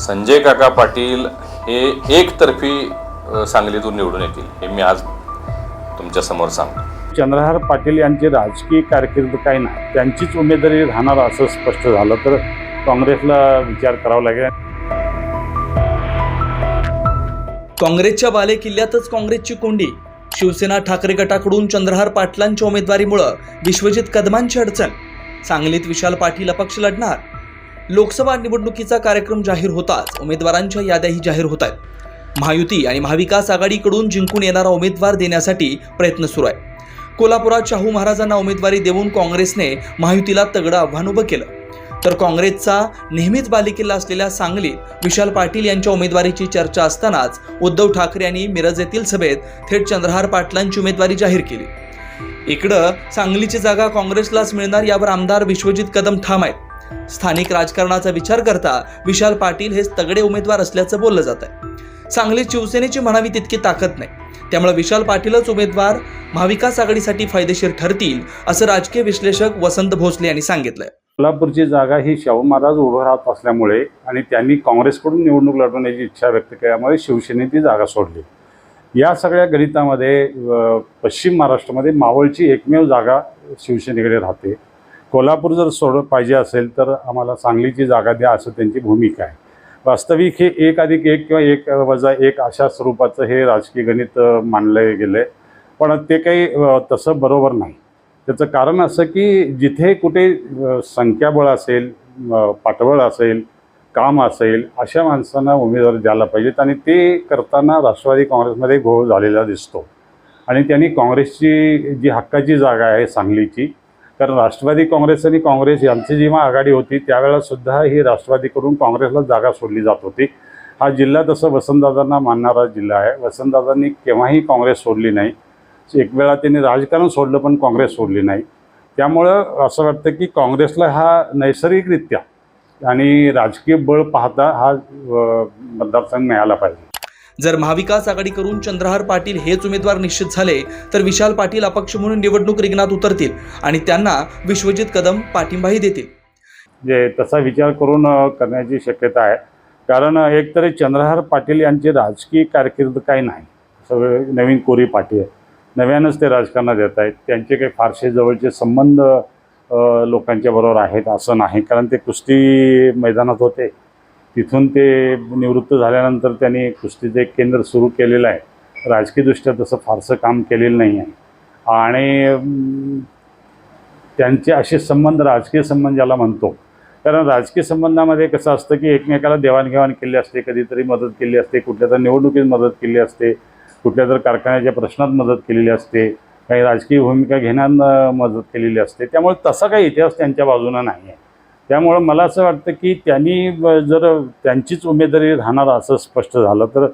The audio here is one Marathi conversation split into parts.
संजय काका पाटील हे एकतर्फी सांगलीतून निवडून येतील हे मी आज तुमच्यासमोर सांगतो. चंद्रहार पाटील यांची राजकीय कारकीर्द काही नाही त्यांचीच उमेदवारी राहणार असं स्पष्ट झालं तर काँग्रेसला विचार करावा लागेल. काँग्रेसच्या बाले किल्ल्यातच काँग्रेसची कोंडी. शिवसेना ठाकरे गटाकडून चंद्रहार पाटलांच्या उमेदवारीमुळं विश्वजित कदमांची अडचण. सांगलीत विशाल पाटील अपक्ष लढणार लोकसभा निवडणुकीचा कार्यक्रम जाहीर होताच उमेदवारांच्या याद्याही जाहीर होत आहेत महायुती आणि महाविकास आघाडीकडून जिंकून येणारा उमेदवार देण्यासाठी प्रयत्न सुरू आहे. कोल्हापुरात शाहू महाराजांना उमेदवारी देऊन काँग्रेसने महायुतीला तगडं आव्हान उभं केलं. तर काँग्रेसचा नेहमीच बालिकेला असलेल्या सांगलीत विशाल पाटील यांच्या उमेदवारीची चर्चा असतानाच उद्धव ठाकरे यांनी मिरज येथील सभेत थेट चंद्रहार पाटलांची उमेदवारी जाहीर केली. इकडं सांगलीची जागा काँग्रेसलाच मिळणार यावर आमदार विश्वजित कदम ठाम आहेत. स्थानिक राजकारणाचा विचार करता विशाल पाटील हे तगडे उमेदवार असल्याचं बोललं जात आहे सांगलीत शिवसेनेची म्हणावी तितकी ताकद नाही. त्यामुळे विशाल पाटीलच उमेदवार महाविकास आघाडीसाठी फायदेशीर ठरतील असं राजकीय विश्लेषक वसंत भोसले यांनी सांगितलंय. कोल्हापूरची जागा ही शाहू महाराज उभं राहत असल्यामुळे आणि त्यांनी काँग्रेसकडून निवडणूक लढवण्याची इच्छा व्यक्त केल्यामुळे शिवसेने ती जागा सोडली. या सगळ्या गणितामध्ये पश्चिम महाराष्ट्रामध्ये मावळची एकमेव जागा शिवसेनेकडे राहते. कोल्हापूर जर सोड पाहिजे असेल तर आम्हाला सांगलीची जागा द्या असं त्यांची भूमिका आहे. वास्तविक हे एक अधिक एक किंवा एक वजा एक अशा स्वरूपाचं हे राजकीय गणित मानलं गेलं आहे पण ते काही तसं बरोबर नाही. त्याचं कारण असं की जिथे कुठे संख्याबळ असेल पाठबळ असेल काम असेल अशा माणसांना उमेदवार द्यायला पाहिजेत आणि ते करताना राष्ट्रवादी काँग्रेसमध्ये घोळ झालेला दिसतो. आणि त्यांनी काँग्रेसची जी हक्काची जागा आहे सांगलीची कारण राष्ट्रवादी काँग्रेस आणि काँग्रेस यांची जेव्हा आघाडी होती त्यावेळेला सुद्धा ही राष्ट्रवादीकडून काँग्रेसला जागा सोडली जात होती. हा जिल्हा तसं वसंतदादांना मानणारा जिल्हा आहे. वसंतदादांनी केव्हाही काँग्रेस सोडली नाही. एक वेळा त्यांनी राजकारण सोडलं पण काँग्रेस सोडली नाही. त्यामुळं असं वाटतं की काँग्रेसला हा नैसर्गिकरित्या आणि राजकीय बळ पाहता हा मतदारसंघ मिळाला पाहिजे. जर महाविकास आघाडीकडून चंद्रहार पाटील हेच उमेदवार निश्चित झाले तर विशाल पाटील अपक्ष म्हणून निवडणूक रिंगणात उतरतील आणि त्यांना विश्वजित कदम पाठिंबाही देतील. जे तसा विचार करून करण्याची शक्यता आहे. कारण एक एकतरी चंद्रहार पाटील यांची राजकीय कारकीर्द काही नाही. सगळे नवीन कोरी पाटील आहे नव्यानंच ते राजकारणात येत आहेत. त्यांचे काही फारसे जवळचे संबंध लोकांच्या बरोबर आहेत असं नाही. कारण ते कुस्ती मैदानात होते. तिथून ते निवृत्त झाल्यानंतर त्यांनी कुस्तीचं एक केंद्र सुरू केलेलं आहे. राजकीयदृष्ट्या तसं फारसं काम केलेलं नाही आहे. आणि त्यांचे असे संबंध राजकीय संबंध ज्याला म्हणतो कारण राजकीय संबंधामध्ये कसं असतं की एकमेकाला देवाणघेवाण केली असते कधीतरी मदत केली असते कुठल्या तर निवडणुकीत मदत केली असते कुठल्या तर कारखान्याच्या प्रश्नात मदत केलेली असते काही राजकीय भूमिका घेण्यानं मदत केलेली असते. त्यामुळे तसा काही इतिहास त्यांच्या बाजूनं नाही आहे. त्यामुळं मला असं वाटतं की त्यांनी जर त्यांचीच उमेदवारी राहणार असं स्पष्ट झालं तर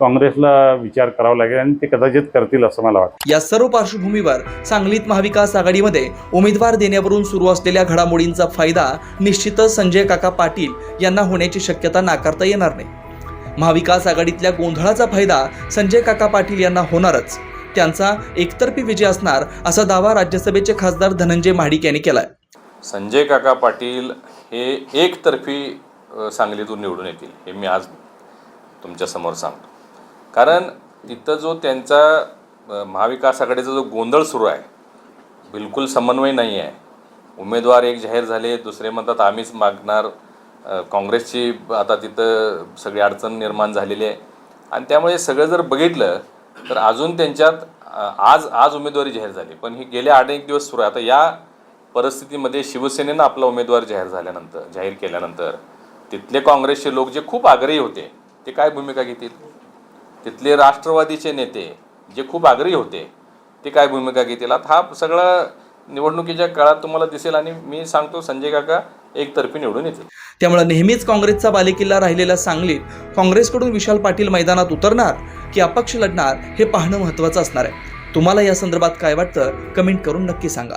काँग्रेसला विचार करावा लागेल आणि ते कदाचित करतील असं मला वाटतं. या सर्व पार्श्वभूमीवर सांगलीत महाविकास आघाडीमध्ये उमेदवार देण्यावरून सुरू असलेल्या घडामोडींचा फायदा निश्चितच संजय काका पाटील यांना होण्याची शक्यता नाकारता येणार नाही. महाविकास आघाडीतल्या गोंधळाचा फायदा संजय काका पाटील यांना होणारच. त्यांचा एकतर्फी विजय असणार असा दावा राज्यसभेचे खासदार धनंजय महाडिक यांनी केलाय. संजय काका पाटील हे एकतर्फी सांगलीतून निवडून येतील हे मी आज तुमच्यासमोर सांगतो. कारण तिथं जो त्यांचा महाविकासाकडेचा महाविकास आघाडीचा जो गोंधळ सुरू आहे बिलकुल समन्वय नाही आहे उमेदवार एक जाहीर झाले दुसरे म्हणतात आम्हीच मागणार काँग्रेसची आता तिथं सगळी अडचण निर्माण झालेली आहे. आणि त्यामुळे सगळं जर बघितलं तर अजून त्यांच्यात आज आज उमेदवारी जाहीर झाली. पण ही गेले आठ एक दिवस सुरू आहे. आता या परिस्थितीमध्ये शिवसेनेनं आपला उमेदवार जाहीर झाल्यानंतर जाहीर केल्यानंतर तिथले काँग्रेसचे लोक जे खूप आग्रही होते ते काय भूमिका घेतील? तिथले राष्ट्रवादीचे नेते जे खूप आग्रही होते ते काय भूमिका घेतील? आता हा सगळा निवडणुकीच्या काळात तुम्हाला दिसेल आणि मी सांगतो संजय काका एकतर्फी निवडून येतील. त्यामुळे नेहमीच काँग्रेसचा बालेकिल्ला राहिलेला सांगलीत काँग्रेसकडून विशाल पाटील मैदानात उतरणार की अपक्ष लढणार हे पाहणं महत्त्वाचं असणार आहे. तुम्हाला या संदर्भात काय वाटतं कमेंट करून नक्की सांगा.